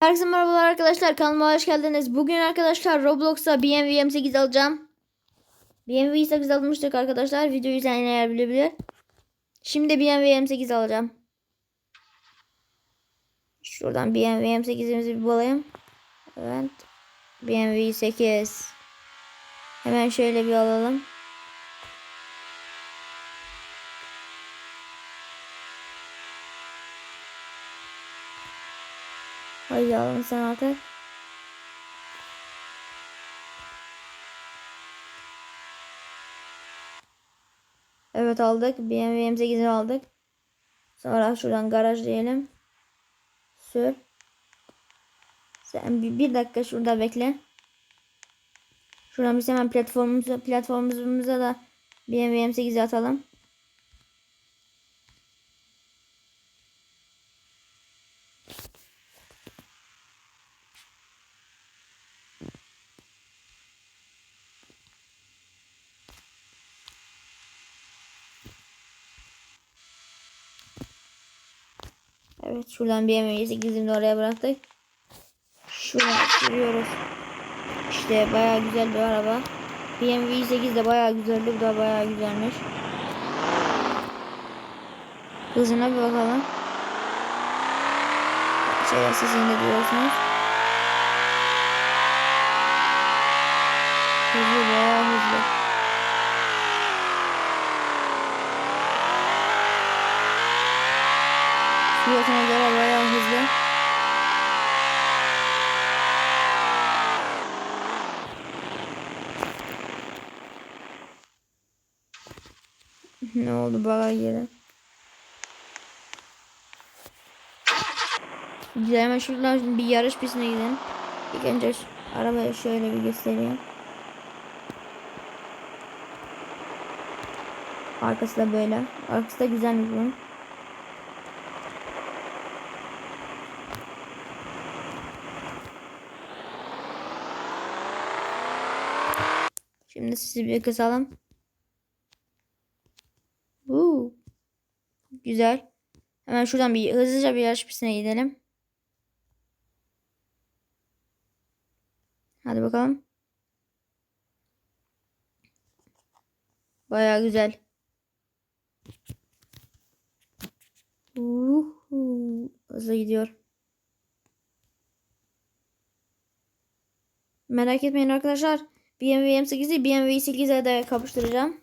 Herkese merhabalar arkadaşlar kanalıma hoş geldiniz. Bugün arkadaşlar Roblox'a BMW M8 alacağım. BMW 8 almıştık arkadaşlar. Videoyu izleyenler bilebilir. Şimdi BMW M8 alacağım. Şuradan BMW M8'imizi bir bulayım. Evet. BMW 8. Hemen şöyle bir alalım. Haydi alın sen artık. Evet aldık. BMW M8'i aldık. Sonra şuradan garaj diyelim. Sür. Sen bir, bir dakika şurada bekle. Şuradan biz hemen platformumuza, platformumuza da BMW M8'i atalım. Evet şuradan BMW 8'ini de oraya bıraktık. Şuradan sürüyoruz. İşte baya güzel bir araba. BMW 8 de baya güzeldi. Bu da baya güzelmiş. Hızına bir bakalım. Şeyler sesini duyuyorsunuz. Hızlı baya hızlı. Fiyatına göre bayağı hızlı. ne oldu baga yere? Güzel hemen şuradan bir yarış pistine gidelim. İlk önce arabayı şöyle bir göstereyim. Arkası da böyle. Arkası da güzelmiş bunun. Şimdi sizi bir kısalım. Uuu. Güzel. Hemen şuradan bir hızlıca bir yarış pistine gidelim. Hadi bakalım. Baya güzel. Uhu. Hızlı gidiyor. Merak etmeyin arkadaşlar. BMW M8'i BMW 8'e de kapıştıracağım.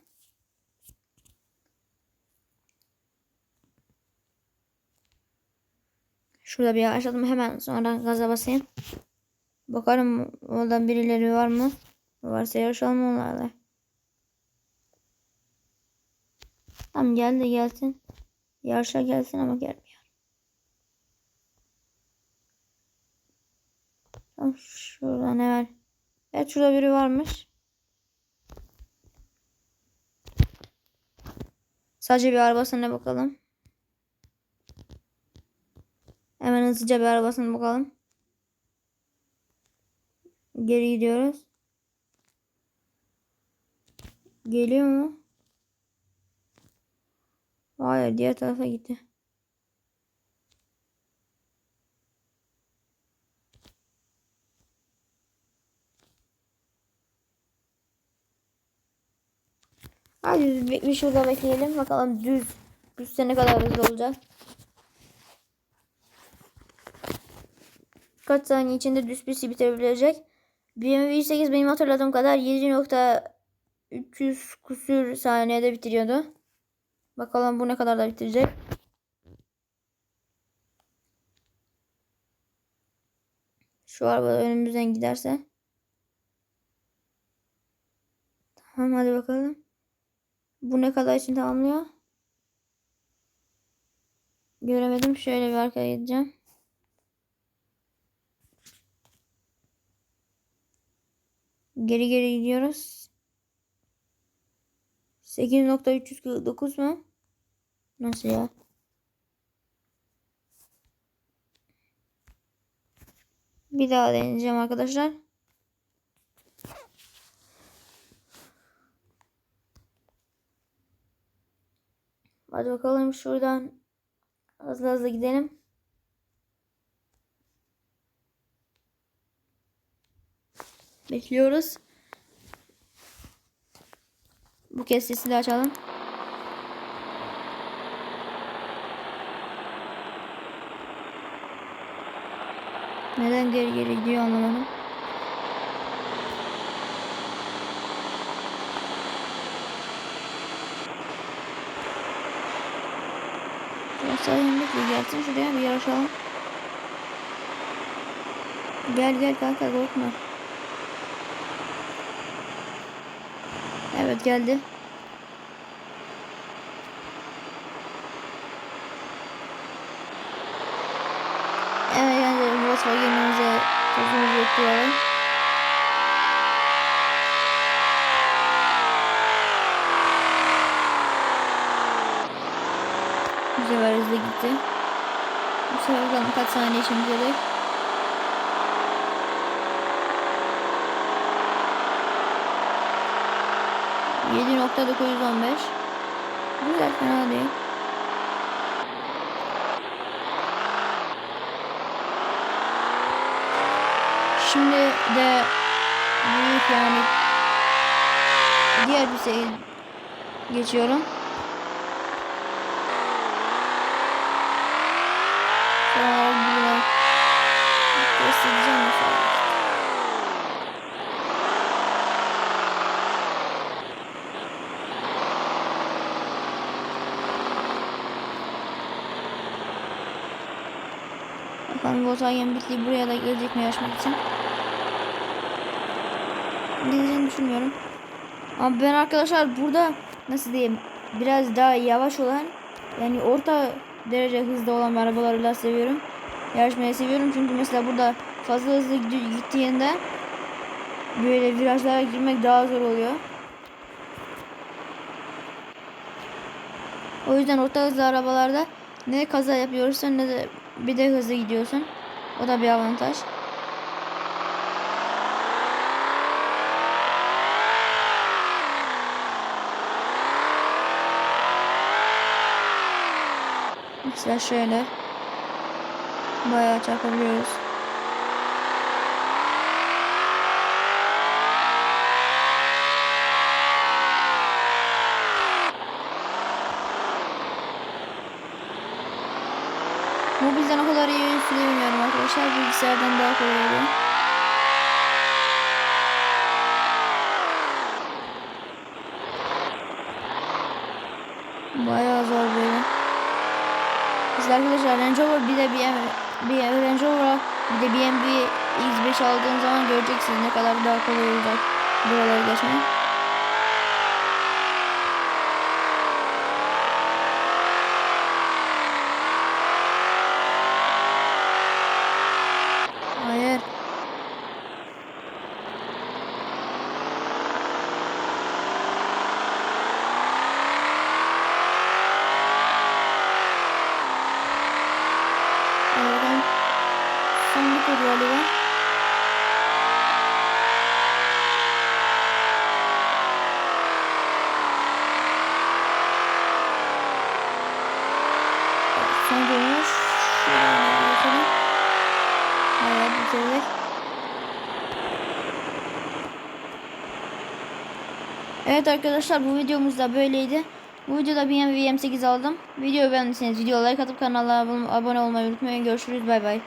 Şurada bir yavaşladım hemen sonra gaza basayım. Bakarım oradan birileri var mı? Varsa yarışalım onlarla. Tamam geldi gelsin. Yarışa gelsin ama gelmiyor. Tamam şurada ne var? Evet şurada biri varmış. Sadece bir arabasına bakalım. Hemen hızlıca bir arabasına bakalım. Geri gidiyoruz. Geliyor mu? Hayır diğer tarafa gitti. Bir, bir şurada bekleyelim. Bakalım düz. Düzse ne kadar hızlı olacak. Kaç saniye içinde düz pisti bitirebilecek. BMW 8 benim hatırladığım kadar 7.300 kusur saniyede bitiriyordu. Bakalım bu ne kadar da bitirecek. Şu araba önümüzden giderse. Tamam hadi bakalım. Bu ne kadar için tamamlıyor? Göremedim. Şöyle bir arkaya gideceğim. Geri geri gidiyoruz. 8.349 mu? Nasıl ya? Bir daha deneyeceğim arkadaşlar. Hadi bakalım şuradan hızlı hızlı gidelim. Bekliyoruz. Bu kez sesini de açalım. Neden geri geri gidiyor anlamadım. Yoksa bekle gelsin şuraya bir yarışalım. Gel gel kanka korkma. Evet geldi. Evet yani Volkswagen'imize tozumuzu ekleyelim. Bu sefer hızlı gitti. Bu sefer bakalım kaç saniye için gelecek. Yedi nokta dokuz yüz on beş. Güzel fena değil. Şimdi de büyük yani diğer bir şey geçiyorum. Sonra buraya test edeceğim mesela. Volkswagen Bitli buraya da mi yarışmak için. Geleceğini düşünmüyorum. Ama ben arkadaşlar burada nasıl diyeyim biraz daha yavaş olan yani orta derece hızlı olan arabaları biraz seviyorum. Yarışmayı seviyorum çünkü mesela burada fazla hızlı gittiğinde böyle virajlara girmek daha zor oluyor. O yüzden orta hızlı arabalarda ne kaza yapıyorsun ne de bir de hızlı gidiyorsun. O da bir avantaj. Mesela şöyle bayağı çarpabiliyoruz. Mobilden o kadar iyi süremiyorum arkadaşlar. Bilgisayardan daha kolay oluyor. Bayağı zor böyle. Biz arkadaşlar Range Rover bir de bir, bir Range Rover'a bir de BMW X5 aldığın zaman göreceksiniz ne kadar daha kolay olacak buraları geçmek. Hayır. Oradan son bir. Son dönüş. Şuradan geçelim. Evet bitirdik. Evet arkadaşlar bu videomuz da böyleydi. Bu videoda BMW M8 aldım. Videoyu beğendiyseniz video like atıp kanala abone olmayı unutmayın. Görüşürüz bay bay.